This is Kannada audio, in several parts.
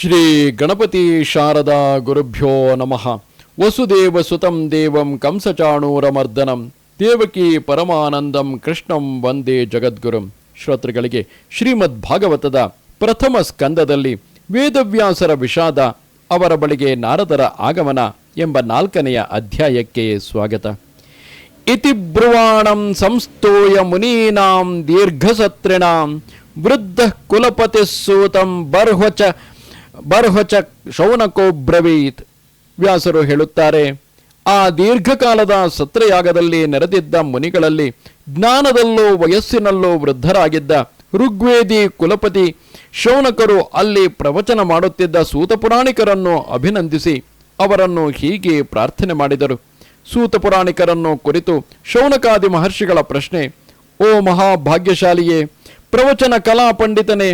ಶ್ರೀ ಗಣಪತಿ ಶಾರದಾ ಗುರುಭ್ಯೋ ನಮಃ. ವಸುದೇವ ಸುತಂ ದೇವಂ ಕಂಸಚಾಣೂರಮರ್ದನಂ. ದೇವಕಿ ಪರಮಾನಂದಂ ಕೃಷ್ಣಂ ವಂದೇ ಜಗದ್ಗುರುಂ. ಶ್ರೋತೃಗಳಿಗೆ ಶ್ರೀಮದ್ ಭಾಗವತದ ಪ್ರಥಮ ಸ್ಕಂದದಲ್ಲಿ ವೇದವ್ಯಾಸರ ವಿಷಾದ, ಅವರ ಬಳಿಗೆ ನಾರದರ ಆಗಮನ ಎಂಬ ನಾಲ್ಕನೆಯ ಅಧ್ಯಾಯಕ್ಕೆ ಸ್ವಾಗತ. ಇತಿ ಬ್ರುವಾಣಂ ಸಂಸ್ತೂಯ ಮುನೀನಾಂ ದೀರ್ಘಸತ್ರಿಣಾಂ ವೃದ್ಧ ಕುಲಪತಿ ಸೂತಂ ಬರ್ಹ್ವಚ ಬರ್ಹ್ವಚ ಶೌನಕೋ ಬ್ರವೀತ್ ವ್ಯಾಸರು ಹೇಳುತ್ತಾರೆ, ಆ ದೀರ್ಘಕಾಲದ ಸತ್ರಯಾಗದಲ್ಲಿ ನೆರೆದಿದ್ದ ಮುನಿಗಳಲ್ಲಿ ಜ್ಞಾನದಲ್ಲೂ ವಯಸ್ಸಿನಲ್ಲೂ ವೃದ್ಧರಾಗಿದ್ದ ಋಗ್ವೇದಿ ಕುಲಪತಿ ಶೌನಕರು ಅಲ್ಲಿ ಪ್ರವಚನ ಮಾಡುತ್ತಿದ್ದ ಸೂತಪುರಾಣಿಕರನ್ನು ಅಭಿನಂದಿಸಿ ಅವರನ್ನು ಹೀಗೆ ಪ್ರಾರ್ಥನೆ ಮಾಡಿದರು. ಸೂತಪುರಾಣಿಕರನ್ನು ಕುರಿತು ಶೌನಕಾದಿ ಮಹರ್ಷಿಗಳ ಪ್ರಶ್ನೆ, ಓ ಮಹಾಭಾಗ್ಯಶಾಲಿಯೇ, ಪ್ರವಚನ ಕಲಾ ಪಂಡಿತನೇ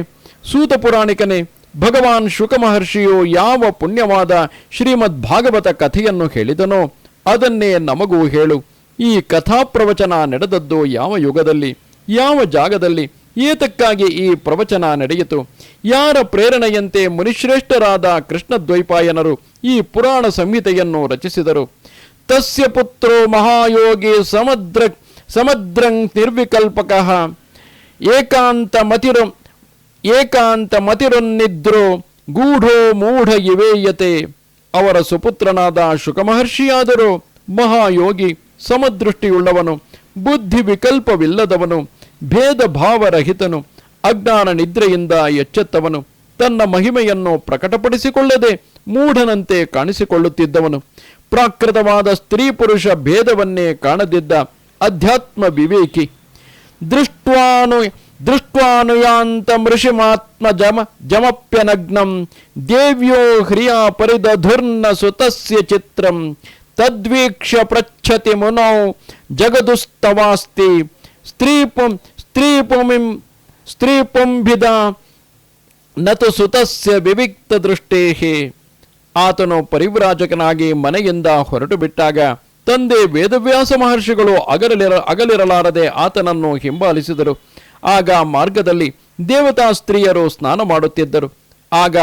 ಸೂತ ಪುರಾಣಿಕನೇ ಭಗವಾನ್ ಶುಕ ಮಹರ್ಷಿಯು ಯಾವ ಪುಣ್ಯವಾದ ಶ್ರೀಮದ್ ಭಾಗವತ ಕಥೆಯನ್ನು ಹೇಳಿದನೋ ಅದನ್ನೇ ನಮಗೂ ಹೇಳು. ಈ ಕಥಾಪ್ರವಚನ ನಡೆದದ್ದು ಯಾವ ಯುಗದಲ್ಲಿ, ಯಾವ ಜಾಗದಲ್ಲಿ, ಏತಕ್ಕಾಗಿ ಈ ಪ್ರವಚನ ನಡೆಯಿತು? ಯಾರ ಪ್ರೇರಣೆಯಂತೆ ಮುನಿಶ್ರೇಷ್ಠರಾದ ಕೃಷ್ಣದ್ವೈಪಾಯನರು ಈ ಪುರಾಣ ಸಂಹಿತೆಯನ್ನು ರಚಿಸಿದರು? ತಸ್ಯ ಪುತ್ರೋ ಮಹಾಯೋಗಿ ಸಮದ್ರ ಸಮದ್ರಂ ನಿರ್ವಿಕಲ್ಪಕ ಏಕಾಂತ ಮತಿರು ಏಕಾಂತ ಮತಿರನ್ನಿದ್ರು, ಗೂಢೋ ಮೂಢ ಇವೇಯತೆ. ಅವರ ಸುಪುತ್ರನಾದ ಶುಕಮಹರ್ಷಿಯಾದರೂ ಮಹಾಯೋಗಿ, ಸಮದೃಷ್ಟಿಯುಳ್ಳವನು, ಬುದ್ಧಿ ವಿಕಲ್ಪವಿಲ್ಲದವನು ಭೇದ ಭಾವರಹಿತನು ಅಜ್ಞಾನ ನಿದ್ರೆಯಿಂದ ಎಚ್ಚೆತ್ತವನು, ತನ್ನ ಮಹಿಮೆಯನ್ನು ಪ್ರಕಟಪಡಿಸಿಕೊಳ್ಳದೆ ಮೂಢನಂತೆ ಕಾಣಿಸಿಕೊಳ್ಳುತ್ತಿದ್ದವನು. ಪ್ರಾಕೃತವಾದ ಸ್ತ್ರೀ ಪುರುಷ ಭೇದವನ್ನೇ ಕಾಣದಿದ್ದ ಅಧ್ಯಾತ್ಮ ವಿವೇಕಿ. ದೃಷ್ಟ್ವಾನು ದೃಷ್ಟ್ವಾನುಯಾಂತ ಮೃಷಿಮಾತ್ಮ ಜಮ ಜಮಪ್ಯನಗ್ನಂ ದೇವ್ಯೋ ಹ್ರಿಯಾ ಪರಿದಧುರ್ನ ಸುತಸ್ಯ ಚಿತ್ರಂ ತದ್ವೀಕ್ಷ ಪ್ರಚ್ಛತಿ ಮುನೌ ಜಗದುಸ್ತವಾಸ್ತಿ ಸ್ತ್ರೀಪುಂ ಸ್ತ್ರೀಪುಮಿಂ ಸ್ತ್ರೀಪುಂಭಿದ ನತು ಸುತಸ್ಯ ವಿವಿಕ್ತ ದೃಷ್ಟೇಹಿ. ಆತನು ಪರಿವ್ರಾಜಕನಾಗಿ ಮನೆಯಿಂದ ಹೊರಟು ಬಿಟ್ಟಾಗ ತಂದೆ ವೇದವ್ಯಾಸ ಮಹರ್ಷಿಗಳು ಅಗಲಿರ ಅಗಲಿರಲಾರದೆ ಆತನನ್ನು ಹಿಂಬಾಲಿಸಿದರು. ಆಗ ಮಾರ್ಗದಲ್ಲಿ ದೇವತಾ ಸ್ತ್ರೀಯರು ಸ್ನಾನ ಮಾಡುತ್ತಿದ್ದರು. ಆಗ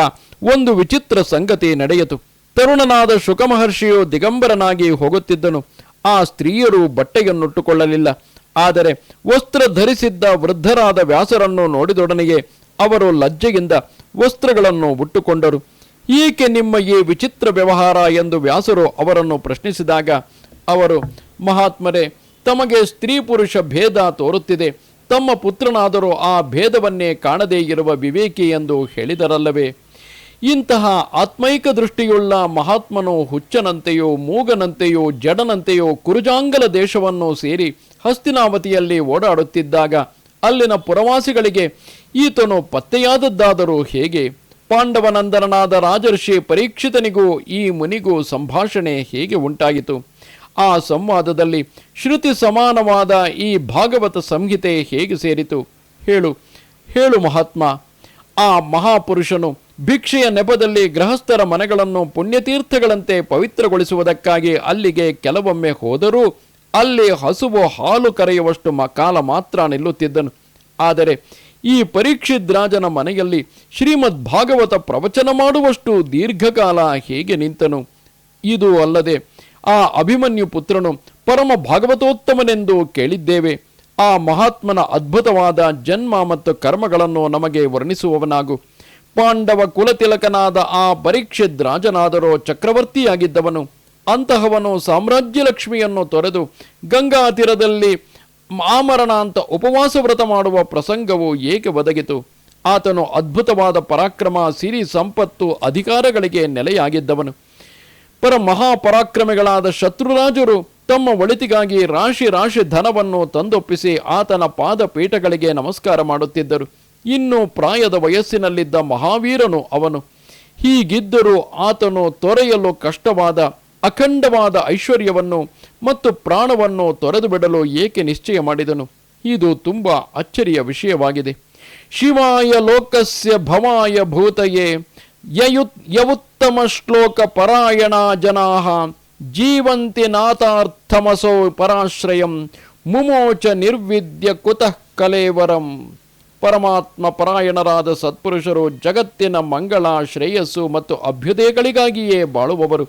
ಒಂದು ವಿಚಿತ್ರ ಸಂಗತಿ ನಡೆಯಿತು. ತರುಣನಾದ ಶುಕ ಮಹರ್ಷಿಯು ದಿಗಂಬರನಾಗಿ ಹೋಗುತ್ತಿದ್ದನು. ಆ ಸ್ತ್ರೀಯರು ಬಟ್ಟೆಯನ್ನುಟ್ಟುಕೊಳ್ಳಲಿಲ್ಲ. ಆದರೆ ವಸ್ತ್ರ ಧರಿಸಿದ್ದ ವೃದ್ಧರಾದ ವ್ಯಾಸರನ್ನು ನೋಡಿದೊಡನೆಯೇ ಅವರು ಲಜ್ಜೆಯಿಂದ ವಸ್ತ್ರಗಳನ್ನು ಉಟ್ಟುಕೊಂಡರು. ಈಕೆ ನಿಮ್ಮ ಈ ವಿಚಿತ್ರ ವ್ಯವಹಾರ ಎಂದು ವ್ಯಾಸರು ಅವರನ್ನು ಪ್ರಶ್ನಿಸಿದಾಗ ಅವರು, ಮಹಾತ್ಮರೇ, ತಮಗೆ ಸ್ತ್ರೀ ಪುರುಷ ಭೇದ ತೋರುತ್ತಿದೆ. ತಮ್ಮ ಪುತ್ರನಾದರೂ ಆ ಭೇದವನ್ನೇ ಕಾಣದೇ ಇರುವ ವಿವೇಕಿ ಎಂದು ಹೇಳಿದರಲ್ಲವೇ? ಇಂತಹ ಆತ್ಮೈಕ ದೃಷ್ಟಿಯುಳ್ಳ ಮಹಾತ್ಮನು ಹುಚ್ಚನಂತೆಯೋ ಮೂಗನಂತೆಯೋ ಜಡನಂತೆಯೋ ಕುರುಜಾಂಗಲ ದೇಶವನ್ನು ಸೇರಿ ಹಸ್ತಿನಾವತಿಯಲ್ಲಿ ಓಡಾಡುತ್ತಿದ್ದಾಗ ಅಲ್ಲಿನ ಪುರವಾಸಿಗಳಿಗೆ ಈತನು ಪತ್ತೆಯಾದದ್ದಾದರೂ ಹೇಗೆ? ಪಾಂಡವನಂದನನಾದ ರಾಜರ್ಷಿ ಪರೀಕ್ಷಿತನಿಗೂ ಈ ಮುನಿಗೂ ಸಂಭಾಷಣೆ ಹೇಗೆ ಉಂಟಾಯಿತು? ಆ ಸಂವಾದದಲ್ಲಿ ಶ್ರುತಿ ಸಮಾನವಾದ ಈ ಭಾಗವತ ಸಂಹಿತೆ ಹೇಗೆ ಸೇರಿತು? ಹೇಳು. ಹೇಳು ಮಹಾತ್ಮ. ಆ ಮಹಾಪುರುಷನು ಭಿಕ್ಷೆಯ ನೆಪದಲ್ಲಿ ಗೃಹಸ್ಥರ ಮನೆಗಳನ್ನು ಪುಣ್ಯತೀರ್ಥಗಳಂತೆ ಪವಿತ್ರಗೊಳಿಸುವುದಕ್ಕಾಗಿ ಅಲ್ಲಿಗೆ ಕೆಲವೊಮ್ಮೆ ಹೋದರೂ ಅಲ್ಲಿ ಹಸುವು ಹಾಲು ಕರೆಯುವಷ್ಟು ಮ, ಕಾಲ ಮಾತ್ರ ನಿಲ್ಲುತ್ತಿದ್ದನು. ಆದರೆ ಈ ಪರೀಕ್ಷಿತ್ ರಾಜನ ಮನೆಯಲ್ಲಿ ಶ್ರೀಮದ್ ಭಾಗವತ ಪ್ರವಚನ ಮಾಡುವಷ್ಟು ದೀರ್ಘಕಾಲ ಹೇಗೆ ನಿಂತನು? ಇದು ಅಲ್ಲದೆ ಆ ಅಭಿಮನ್ಯು ಪುತ್ರನು ಪರಮ ಭಾಗವತೋತ್ತಮನೆಂದು ಕೇಳಿದ್ದೇವೆ. ಆ ಮಹಾತ್ಮನ ಅದ್ಭುತವಾದ ಜನ್ಮ ಮತ್ತು ಕರ್ಮಗಳನ್ನು ನಮಗೆ ವರ್ಣಿಸುವವನಾಗು. ಪಾಂಡವ ಕುಲತಿಲಕನಾದ ಆ ಪರೀಕ್ಷಿದ್ ರಾಜನಾದರೋ ಚಕ್ರವರ್ತಿಯಾಗಿದ್ದವನು. ಅಂತಹವನು ಸಾಮ್ರಾಜ್ಯ ಲಕ್ಷ್ಮಿಯನ್ನು ತೊರೆದು ಗಂಗಾ ತೀರದಲ್ಲಿ ಆಮರಣ ಅಂತ ಉಪವಾಸ ವ್ರತ ಮಾಡುವ ಪ್ರಸಂಗವು ಏಕೆ ಒದಗಿತು? ಆತನು ಅದ್ಭುತವಾದ ಪರಾಕ್ರಮ, ಸಿರಿ, ಸಂಪತ್ತು, ಅಧಿಕಾರಗಳಿಗೆ ನೆಲೆಯಾಗಿದ್ದವನು. ಪರ ಮಹಾಪರಾಕ್ರಮಿಗಳಾದ ಶತ್ರುರಾಜರು ತಮ್ಮ ಒಳಿತಿಗಾಗಿ ರಾಶಿ ರಾಶಿ ಧನವನ್ನು ತಂದೊಪ್ಪಿಸಿ ಆತನ ಪಾದಪೀಠಗಳಿಗೆ ನಮಸ್ಕಾರ ಮಾಡುತ್ತಿದ್ದರು. ಇನ್ನು ಪ್ರಾಯದ ವಯಸ್ಸಿನಲ್ಲಿದ್ದ ಮಹಾವೀರನು ಅವನು, ಹೀಗಿದ್ದರೂ ಆತನು ತೊರೆಯಲು ಕಷ್ಟವಾದ ಅಖಂಡವಾದ ಐಶ್ವರ್ಯವನ್ನು ಮತ್ತು ಪ್ರಾಣವನ್ನು ತೊರೆದು ಬಿಡಲು ಏಕೆ ನಿಶ್ಚಯ ಮಾಡಿದನು? ಇದು ತುಂಬ ಅಚ್ಚರಿಯ ವಿಷಯವಾಗಿದೆ. ಶಿವಾಯ ಲೋಕಸ್ಯ ಭವಾಯ ಭೂತಯೇ ಯಯುತ್ ಯವುತ್ತಮ ಶ್ಲೋಕ ಪರಾಯಣ ಜನಾ, ಜೀವಂತಿ ನಾಥಾರ್ಥಮಸೋ ಪರಾಶ್ರಯಂ, ಮುಮೋಚ ನಿರ್ವಿದ್ಯ ಕುತಃ ಕಲೇವರಂ. ಪರಮಾತ್ಮ ಪರಾಯಣರಾದ ಸತ್ಪುರುಷರು ಜಗತ್ತಿನ ಮಂಗಳ ಶ್ರೇಯಸ್ಸು ಮತ್ತು ಅಭ್ಯುದಯಗಳಿಗಾಗಿಯೇ ಬಾಳುವವರು.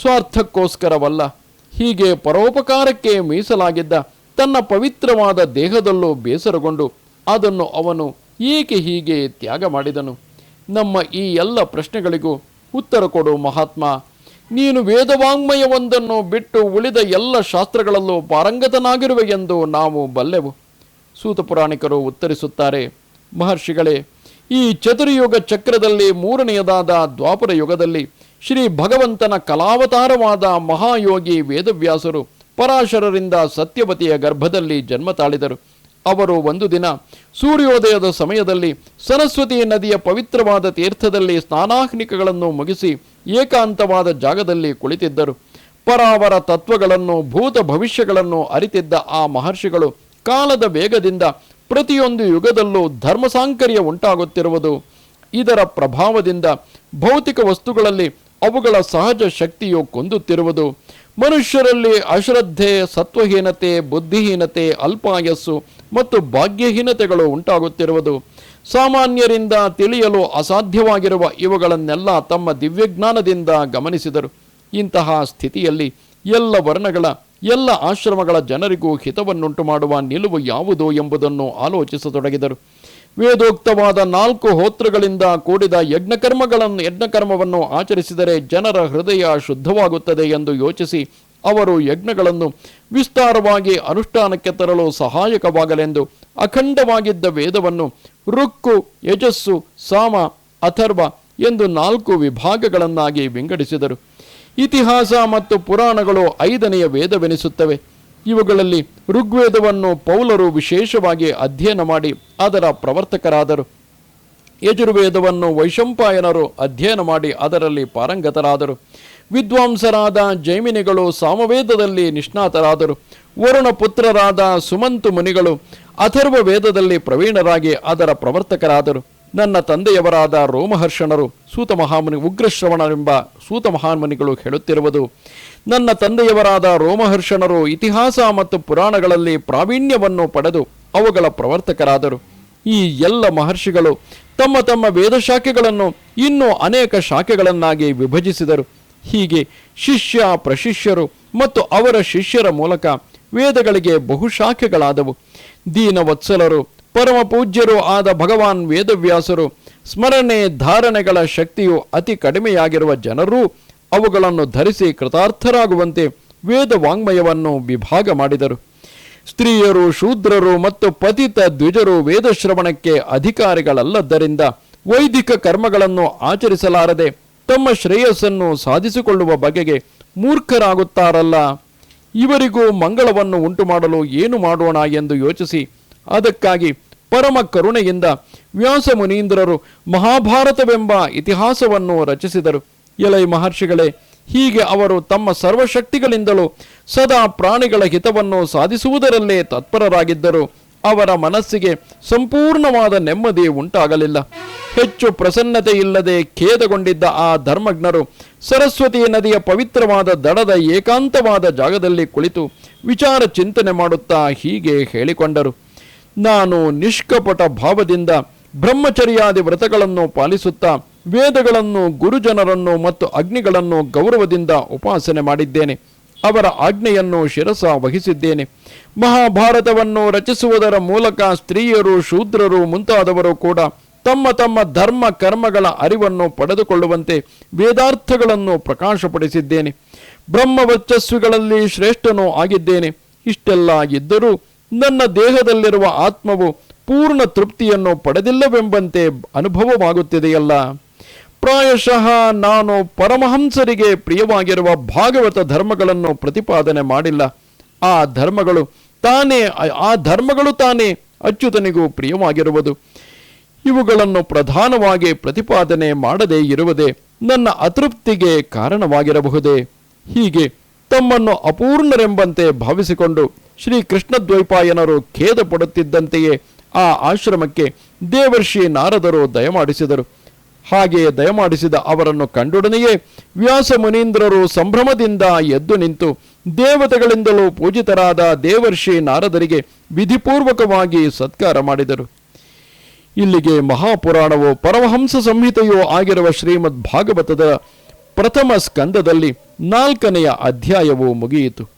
ಸ್ವಾರ್ಥಕ್ಕೋಸ್ಕರವಲ್ಲ, ಹೀಗೆ ಪರೋಪಕಾರಕ್ಕೆ ಮೀಸಲಾಗಿದ್ದ ತನ್ನ ಪವಿತ್ರವಾದ ದೇಹದಲ್ಲೂ ಬೇಸರಗೊಂಡು ಅದನ್ನು ಅವನು ಏಕೆ ಹೀಗೆ ತ್ಯಾಗ ಮಾಡಿದನು? ನಮ್ಮ ಈ ಎಲ್ಲ ಪ್ರಶ್ನೆಗಳಿಗೂ ಉತ್ತರ ಕೊಡು ಮಹಾತ್ಮ. ನೀನು ವೇದವಾಂಗ್ಮಯವೊಂದನ್ನು ಬಿಟ್ಟು ಉಳಿದ ಎಲ್ಲ ಶಾಸ್ತ್ರಗಳಲ್ಲೂ ಪಾರಂಗತನಾಗಿರುವೆ ಎಂದು ನಾವು ಬಲ್ಲೆವು. ಸೂತ ಪುರಾಣಿಕರು ಉತ್ತರಿಸುತ್ತಾರೆ, ಮಹರ್ಷಿಗಳೇ, ಈ ಚತುರ್ಯುಗ ಚಕ್ರದಲ್ಲಿ ಮೂರನೆಯದಾದ ದ್ವಾಪರ ಯುಗದಲ್ಲಿ ಶ್ರೀ ಭಗವಂತನ ಕಲಾವತಾರವಾದ ಮಹಾಯೋಗಿ ವೇದವ್ಯಾಸರು ಪರಾಶರರಿಂದ ಸತ್ಯವತಿಯ ಗರ್ಭದಲ್ಲಿ ಜನ್ಮ ತಾಳಿದರು. ಅವರು ಒಂದು ದಿನ ಸೂರ್ಯೋದಯದ ಸಮಯದಲ್ಲಿ ಸರಸ್ವತಿ ನದಿಯ ಪವಿತ್ರವಾದ ತೀರ್ಥದಲ್ಲಿ ಸ್ನಾನಾಹ್ನಿಕಗಳನ್ನು ಮುಗಿಸಿ ಏಕಾಂತವಾದ ಜಾಗದಲ್ಲಿ ಕುಳಿತಿದ್ದರು. ಪರಾವರ ತತ್ವಗಳನ್ನು, ಭೂತ ಭವಿಷ್ಯಗಳನ್ನು ಅರಿತಿದ್ದ ಆ ಮಹರ್ಷಿಗಳು ಕಾಲದ ವೇಗದಿಂದ ಪ್ರತಿಯೊಂದು ಯುಗದಲ್ಲೂ ಧರ್ಮ ಸಾಂಕರ್ಯ ಉಂಟಾಗುತ್ತಿರುವುದು. ಇದರ ಪ್ರಭಾವದಿಂದ ಭೌತಿಕ ವಸ್ತುಗಳಲ್ಲಿ ಅವುಗಳ ಸಹಜ ಶಕ್ತಿಯು ಕುಂದುತ್ತಿರುವುದು. ಮನುಷ್ಯರಲ್ಲಿ ಅಶ್ರದ್ಧೆ, ಸತ್ವಹೀನತೆ, ಬುದ್ಧಿಹೀನತೆ, ಅಲ್ಪಾಯಸ್ಸು ಮತ್ತು ಭಾಗ್ಯಹೀನತೆಗಳು ಉಂಟಾಗುತ್ತಿರುವುದು. ಸಾಮಾನ್ಯರಿಂದ ತಿಳಿಯಲು ಅಸಾಧ್ಯವಾಗಿರುವ ಇವುಗಳನ್ನೆಲ್ಲ ತಮ್ಮ ದಿವ್ಯಜ್ಞಾನದಿಂದ ಗಮನಿಸಿದರು. ಇಂತಹ ಸ್ಥಿತಿಯಲ್ಲಿ ಎಲ್ಲ ವರ್ಣಗಳ ಎಲ್ಲ ಆಶ್ರಮಗಳ ಜನರಿಗೂ ಹಿತವನ್ನುಂಟು ಮಾಡುವ ನಿಲುವು ಯಾವುದು ಎಂಬುದನ್ನು ಆಲೋಚಿಸತೊಡಗಿದರು. ವೇದೋಕ್ತವಾದ ನಾಲ್ಕು ಹೋತ್ರಗಳಿಂದ ಕೂಡಿದ ಯಜ್ಞಕರ್ಮಗಳನ್ನು ಯಜ್ಞಕರ್ಮವನ್ನು ಆಚರಿಸಿದರೆ ಜನರ ಹೃದಯ ಶುದ್ಧವಾಗುತ್ತದೆ ಎಂದು ಯೋಚಿಸಿ ಅವರು ಯಜ್ಞಗಳನ್ನು ವಿಸ್ತಾರವಾಗಿ ಅನುಷ್ಠಾನಕ್ಕೆ ತರಲು ಸಹಾಯಕವಾಗಲೆಂದು ಅಖಂಡವಾಗಿದ್ದ ವೇದವನ್ನು ರುಕ್ಕು ಯಜಸ್ಸು, ಸಾಮ, ಅಥರ್ವ ಎಂದು ನಾಲ್ಕು ವಿಭಾಗಗಳನ್ನಾಗಿ ವಿಂಗಡಿಸಿದರು. ಇತಿಹಾಸ ಮತ್ತು ಪುರಾಣಗಳು ಐದನೆಯ ವೇದವೆನಿಸುತ್ತವೆ. ಇವುಗಳಲ್ಲಿ ಋಗ್ವೇದವನ್ನು ಪೌಲರು ವಿಶೇಷವಾಗಿ ಅಧ್ಯಯನ ಮಾಡಿ ಅದರ ಪ್ರವರ್ತಕರಾದರು. ಯಜುರ್ವೇದವನ್ನು ವೈಶಂಪಾಯನರು ಅಧ್ಯಯನ ಮಾಡಿ ಅದರಲ್ಲಿ ಪಾರಂಗತರಾದರು. ವಿದ್ವಾಂಸರಾದ ಜೈಮಿನಿಗಳು ಸಾಮವೇದದಲ್ಲಿ ನಿಷ್ಣಾತರಾದರು. ವರುಣ ಪುತ್ರರಾದ ಸುಮಂತು ಮುನಿಗಳು ಅಥರ್ವ ವೇದದಲ್ಲಿ ಪ್ರವೀಣರಾಗಿ ಅದರ ಪ್ರವರ್ತಕರಾದರು. ನನ್ನ ತಂದೆಯವರಾದ ರೋಮಹರ್ಷಣರು ಸೂತ ಮಹಾಮುನಿ ಉಗ್ರಶ್ರವಣರೆಂಬ ಸೂತ ಮಹಾಮುನಿಗಳು ಹೇಳುತ್ತಿರುವುದು, ನನ್ನ ತಂದೆಯವರಾದ ರೋಮಹರ್ಷಣರು ಇತಿಹಾಸ ಮತ್ತು ಪುರಾಣಗಳಲ್ಲಿ ಪ್ರಾವೀಣ್ಯವನ್ನು ಪಡೆದು ಅವುಗಳ ಪ್ರವರ್ತಕರಾದರು. ಈ ಎಲ್ಲ ಮಹರ್ಷಿಗಳು ತಮ್ಮ ತಮ್ಮ ವೇದ ಶಾಖೆಗಳನ್ನು ಇನ್ನೂ ಅನೇಕ ಶಾಖೆಗಳನ್ನಾಗಿ ವಿಭಜಿಸಿದರು. ಹೀಗೆ ಶಿಷ್ಯ, ಪ್ರಶಿಷ್ಯರು ಮತ್ತು ಅವರ ಶಿಷ್ಯರ ಮೂಲಕ ವೇದಗಳಿಗೆ ಬಹುಶಾಖೆಗಳಾದವು. ದೀನವತ್ಸಲರು ಪರಮ ಪೂಜ್ಯರು ಆದ ಭಗವಾನ್ ವೇದವ್ಯಾಸರು ಸ್ಮರಣೆ ಧಾರಣೆಗಳ ಶಕ್ತಿಯು ಅತಿ ಕಡಿಮೆಯಾಗಿರುವ ಜನರೂ ಅವುಗಳನ್ನು ಧರಿಸಿ ಕೃತಾರ್ಥರಾಗುವಂತೆ ವೇದ ವಾಂಗ್ಮಯವನ್ನು ವಿಭಾಗ ಮಾಡಿದರು. ಸ್ತ್ರೀಯರು, ಶೂದ್ರರು ಮತ್ತು ಪತಿತ ದ್ವಿಜರು ವೇದಶ್ರವಣಕ್ಕೆ ಅಧಿಕಾರಿಗಳಲ್ಲದ್ದರಿಂದ ವೈದಿಕ ಕರ್ಮಗಳನ್ನು ಆಚರಿಸಲಾರದೆ ತಮ್ಮ ಶ್ರೇಯಸ್ಸನ್ನು ಸಾಧಿಸಿಕೊಳ್ಳುವ ಬಗೆಗೆ ಮೂರ್ಖರಾಗುತ್ತಾರಲ್ಲ. ಇವರಿಗೂ ಮಂಗಳವನ್ನು ಉಂಟು ಮಾಡಲು ಏನು ಮಾಡೋಣ ಎಂದು ಯೋಚಿಸಿ, ಅದಕ್ಕಾಗಿ ಪರಮ ಕರುಣೆಯಿಂದ ವ್ಯಾಸ ಮುನೀಂದ್ರರು ಮಹಾಭಾರತವೆಂಬ ಇತಿಹಾಸವನ್ನು ರಚಿಸಿದರು. ಎಲೈ ಮಹರ್ಷಿಗಳೇ, ಹೀಗೆ ಅವರು ತಮ್ಮ ಸರ್ವಶಕ್ತಿಗಳಿಂದಲೂ ಸದಾ ಪ್ರಾಣಿಗಳ ಹಿತವನ್ನು ಸಾಧಿಸುವುದರಲ್ಲೇ ತತ್ಪರರಾಗಿದ್ದರು. ಅವರ ಮನಸ್ಸಿಗೆ ಸಂಪೂರ್ಣವಾದ ನೆಮ್ಮದಿ ಉಂಟಾಗಲಿಲ್ಲ. ಹೆಚ್ಚು ಪ್ರಸನ್ನತೆ ಇಲ್ಲದೆ ಖೇದಗೊಂಡಿದ್ದ ಆ ಧರ್ಮಜ್ಞರು ಸರಸ್ವತಿ ನದಿಯ ಪವಿತ್ರವಾದ ದಡದ ಏಕಾಂತವಾದ ಜಾಗದಲ್ಲಿ ಕುಳಿತು ವಿಚಾರ ಚಿಂತನೆ ಮಾಡುತ್ತಾ ಹೀಗೆ ಹೇಳಿಕೊಂಡರು. ನಾನು ನಿಷ್ಕಪಟ ಭಾವದಿಂದ ಬ್ರಹ್ಮಚರ್ಯಾದಿ ವ್ರತಗಳನ್ನು ಪಾಲಿಸುತ್ತಾ ವೇದಗಳನ್ನು, ಗುರುಜನರನ್ನು ಮತ್ತು ಅಗ್ನಿಗಳನ್ನು ಗೌರವದಿಂದ ಉಪಾಸನೆ ಮಾಡಿದ್ದೇನೆ. ಅವರ ಆಜ್ಞೆಯನ್ನು ಶಿರಸ ವಹಿಸಿದ್ದೇನೆ. ಮಹಾಭಾರತವನ್ನು ರಚಿಸುವುದರ ಮೂಲಕ ಸ್ತ್ರೀಯರು, ಶೂದ್ರರು ಮುಂತಾದವರು ಕೂಡ ತಮ್ಮ ತಮ್ಮ ಧರ್ಮ ಕರ್ಮಗಳ ಅರಿವನ್ನು ಪಡೆದುಕೊಳ್ಳುವಂತೆ ವೇದಾರ್ಥಗಳನ್ನು ಪ್ರಕಾಶಪಡಿಸಿದ್ದೇನೆ. ಬ್ರಹ್ಮವರ್ಚಸ್ವಿಗಳಲ್ಲಿ ಶ್ರೇಷ್ಠನೂ ಆಗಿದ್ದೇನೆ. ಇಷ್ಟೆಲ್ಲ ಇದ್ದರೂ ನನ್ನ ದೇಹದಲ್ಲಿರುವ ಆತ್ಮವು ಪೂರ್ಣ ತೃಪ್ತಿಯನ್ನು ಪಡೆದಿಲ್ಲವೆಂಬಂತೆ ಅನುಭವವಾಗುತ್ತಿದೆಯಲ್ಲ. ಪ್ರಾಯಶಃ ನಾನು ಪರಮಹಂಸರಿಗೆ ಪ್ರಿಯವಾಗಿರುವ ಭಾಗವತ ಧರ್ಮಗಳನ್ನು ಪ್ರತಿಪಾದನೆ ಮಾಡಿಲ್ಲ. ಆ ಧರ್ಮಗಳು ತಾನೇ, ಆ ಧರ್ಮಗಳು ತಾನೇ ಅಚ್ಯುತನಿಗೂ ಪ್ರಿಯವಾಗಿರುವುದು. ಇವುಗಳನ್ನು ಪ್ರಧಾನವಾಗಿ ಪ್ರತಿಪಾದನೆ ಮಾಡದೇ ಇರುವುದೇ ನನ್ನ ಅತೃಪ್ತಿಗೆ ಕಾರಣವಾಗಿರಬಹುದೇ. ಹೀಗೆ ತಮ್ಮನ್ನು ಅಪೂರ್ಣರೆಂಬಂತೆ ಭಾವಿಸಿಕೊಂಡು ಶ್ರೀ ಕೃಷ್ಣದ್ವೈಪಾಯನರು ಖೇದ ಪಡುತ್ತಿದ್ದಂತೆಯೇ ಆ ಆಶ್ರಮಕ್ಕೆ ದೇವರ್ಷಿ ನಾರದರು ದಯಮಾಡಿಸಿದರು. ಹಾಗೆಯೇ ದಯಮಾಡಿಸಿದ ಅವರನ್ನು ಕಂಡೊಡನೆಯೇ ವ್ಯಾಸ ಮುನೀಂದ್ರರು ಸಂಭ್ರಮದಿಂದ ಎದ್ದು ನಿಂತು ದೇವತೆಗಳಿಂದಲೂ ಪೂಜಿತರಾದ ದೇವರ್ಷಿ ನಾರದರಿಗೆ ವಿಧಿಪೂರ್ವಕವಾಗಿ ಸತ್ಕಾರ ಮಾಡಿದರು. ಇಲ್ಲಿಗೆ ಮಹಾಪುರಾಣವು ಪರಮಹಂಸ ಸಂಹಿತೆಯೂ ಆಗಿರುವ ಶ್ರೀಮದ್ ಭಾಗವತದ ಪ್ರಥಮ ಸ್ಕಂದದಲ್ಲಿ ನಾಲ್ಕನೆಯ ಅಧ್ಯಾಯವು ಮುಗಿಯಿತು.